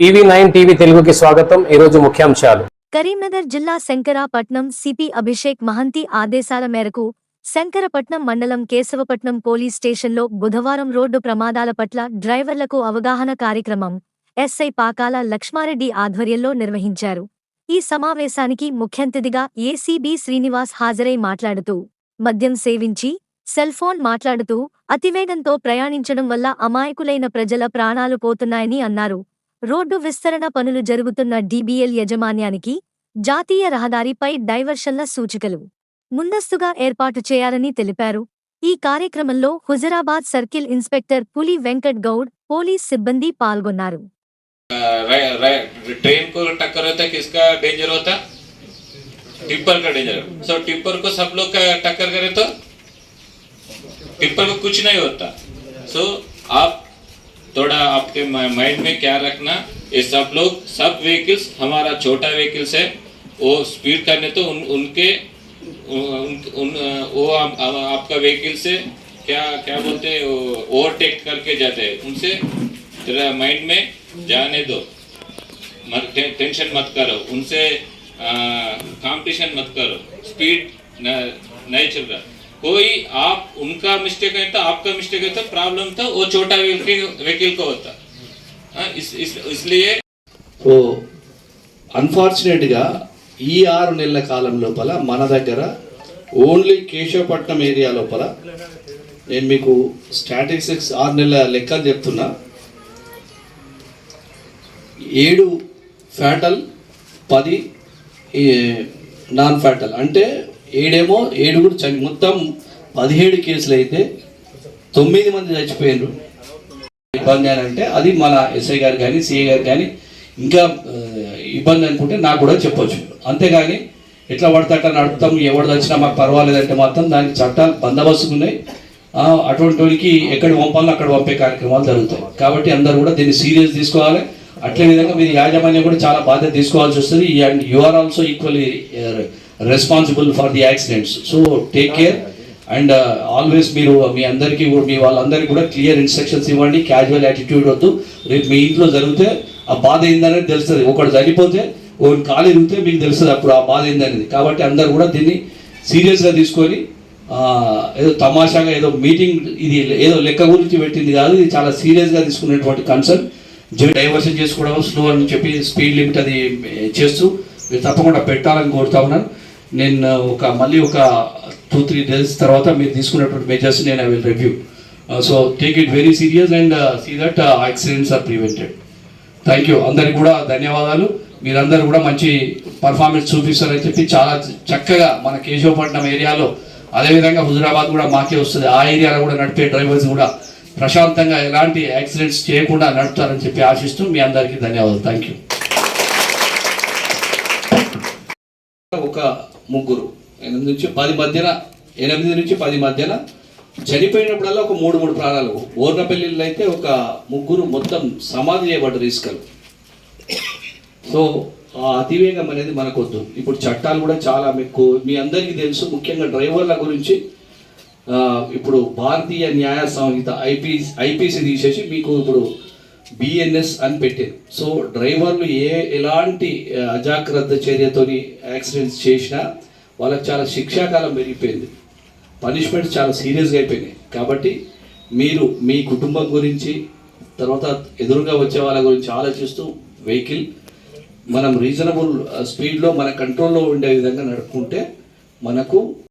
TV nine TV తెలుగుకి స్వాగతం. ఈరోజు ముఖ్యాంశాలు. కరీంనగర్ జిల్లా శంకరాపట్నం సిపి అభిషేక్ మహంతి ఆదేశాల మేరకు శంకరపట్నం మండలం కేశవపట్నం పోలీస్ స్టేషన్లో బుధవారం రోడ్డు ప్రమాదాల పట్ల డ్రైవర్లకు అవగాహన కార్యక్రమం ఎస్ఐ పాకాల లక్ష్మారెడ్డి ఆధ్వర్యంలో నిర్వహించారు. ఈ సమావేశానికి ముఖ్యంతిథిగా ఏసీబీ శ్రీనివాస్ హాజరై మాట్లాడుతూ మద్యం సేవించి సెల్ఫోన్ మాట్లాడుతూ అతివేగంతో ప్రయాణించడం వల్ల అమాయకులైన ప్రజల ప్రాణాలు పోతున్నాయని అన్నారు. రోడ్డు విస్తరణ పనులు జరుగుతున్న డీబీఎల్ యజమాన్యానికి జాతీయ రహదారిపై డైవర్షన్ల సూచికలు ముందస్తుగా ఏర్పాటు చేయాలని తెలిపారు ఈ కార్యక్రమంలో హుజరాబాద్ సర్కిల్ ఇన్స్పెక్టర్ పులి వెంకట్ గౌడ్ పోలీస్ సిబ్బంది పాల్గొన్నారు रा- रा- ट्रेन को टक्कर होता है किसका डेंजर होता टिप्पर का डेंजर सो टिप्पर को सब लोग का टक्कर करे तो टिप्पर को कुछ नहीं होता सो आप थोड़ा आपके माइंड में क्या रखना ये सब लोग सब व्हीकल्स हमारा छोटा व्हीकल्स है वो स्पीड करने तो उन उनके उन, उन वो आप, आप- आपका व्हीकल से क्या क्या बोलते हैं ओवरटेक करके जाते हैं उनसे तेरा माइंड में जाने दो। मत टे- टेंशन मत करो उनसे कंपटीशन मत करो स्पीड नहीं चल रहा। कोई आप उनका मिस्टेक है तो आपका मिस्टेक है तो प्रॉब्लम तो वो छोटा व्हीकल व्हीकल को होता हाँ, इस, इस इसलिए సో అన్ఫార్చునేట్గా ఈ ఆరు నెలల కాలం లోపల మన దగ్గర ఓన్లీ కేశవపట్నం ఏరియా లోపల నేను మీకు స్టాటిస్టిక్స్ ఆరు నెలల లెక్కలు చెప్తున్నా ఏడు ఫ్యాటల్ పది ఈ, నాన్ ఫ్యాటల్ అంటే ఏడేమో ఏడుగురు చని మొత్తం పదిహేడు కేసులు అయితే తొమ్మిది మంది చచ్చిపోయినారు. ఇబ్బంది అని అంటే అది మన ఎస్ఐ గారు కానీ సిఐ గారు కానీ ఇంకా ఇబ్బంది అనుకుంటే నాకు కూడా చెప్పొచ్చు. అంతేగాని ఎట్లా పడతాట నడుపుతాం ఎవడు వచ్చినా మాకు పర్వాలేదంటే మాత్రం దానికి చట్టాలు బందోబస్తుగా ఉన్నాయి. అటువంటి వాళ్ళకి ఎక్కడ పంపాలో అక్కడ పంపే కార్యక్రమాలు జరుగుతాయి. కాబట్టి అందరూ కూడా దీన్ని సీరియస్ తీసుకోవాలి. అట్లే విధంగా మీరు యాజమాన్యం కూడా చాలా బాధ్యత తీసుకోవాల్సి వస్తుంది. And you are also equally responsible for the accidents so take care and always మీరు uh, మీ అందరికీ మీ వాళ్ళందరికీ కూడా క్లియర్ ఇన్స్ట్రక్షన్స్ ఇవ్వండి. క్యాజువల్ యాటిట్యూడ్ వద్దు. రేపు మీ ఇంట్లో జరిగితే ఆ బాధ ఏందనేది తెలుస్తుంది. ఒకటి చనిపోతే ఒకటి కాలు ఇరిగితే మీకు తెలుస్తుంది అప్పుడు ఆ బాధ ఏందనేది. కాబట్టి అందరు కూడా దీన్ని సీరియస్గా తీసుకొని ఏదో తమాషాగా ఏదో మీటింగ్ ఇది ఏదో లెక్క గురించి పెట్టింది కాదు. ఇది చాలా సీరియస్గా తీసుకునేటువంటి కన్సర్న్ డైవర్షన్ చేసుకోవడం స్లో అని చెప్పి స్పీడ్ లిమిట్ అది చేస్తూ మీరు తప్పకుండా పెట్టాలని కోరుతా ఉన్నాను. నేను ఒక మళ్ళీ ఒక టూ త్రీ డేస్ తర్వాత మీరు తీసుకున్నటువంటి మెజర్స్ నేను I will review so take it very serious and see that accidents are prevented thank you అందరికి కూడా ధన్యవాదాలు. మీరందరూ కూడా మంచి పర్ఫార్మెన్స్ చూపిస్తారని చెప్పి చాలా చక్కగా మన కేశవపట్నం ఏరియాలో అదేవిధంగా హుజురాబాద్ కూడా మాకే వస్తుంది. ఆ ఏరియాలో కూడా నడిపే డ్రైవర్స్ కూడా ప్రశాంతంగా ఎలాంటి యాక్సిడెంట్స్ చేయకుండా నడుపుతారని చెప్పి ఆశిస్తూ మీ అందరికీ ధన్యవాదాలు. థ్యాంక్ యూ ఒక ముగ్గురు. ఎనిమిది నుంచి పది మధ్యన ఎనిమిది నుంచి పది మధ్యన చనిపోయినప్పుడల్లా ఒక మూడు మూడు ప్రాణాలు. ఓర్నపల్లిలో అయితే ఒక ముగ్గురు మొత్తం సమాధి చేయబడ్డారు ఇసుకలు సో ఆ అతివేగం అనేది మనకొద్దు. ఇప్పుడు చట్టాలు కూడా చాలా మీకు మీ అందరికీ తెలుసు ముఖ్యంగా డ్రైవర్ల గురించి ఇప్పుడు భారతీయ న్యాయ సంహిత ఐపీ ఐపీసీ తీసేసి మీకు ఇప్పుడు బిఎన్ఎస్ అని పెట్టారు. సో డ్రైవర్లు ఏ ఎలాంటి అజాగ్రత్త చర్యతోని యాక్సిడెంట్స్ చేసినా వాళ్ళకి చాలా శిక్షాకాలం పెరిగిపోయింది. పనిష్మెంట్ చాలా సీరియస్గా అయిపోయినాయి. కాబట్టి మీరు మీ కుటుంబం గురించి తర్వాత ఎదురుగా వచ్చే వాళ్ళ గురించి ఆలోచిస్తూ వెహికల్ మనం రీజనబుల్ స్పీడ్లో మన కంట్రోల్లో ఉండే విధంగా నడుపుకుంటే మనకు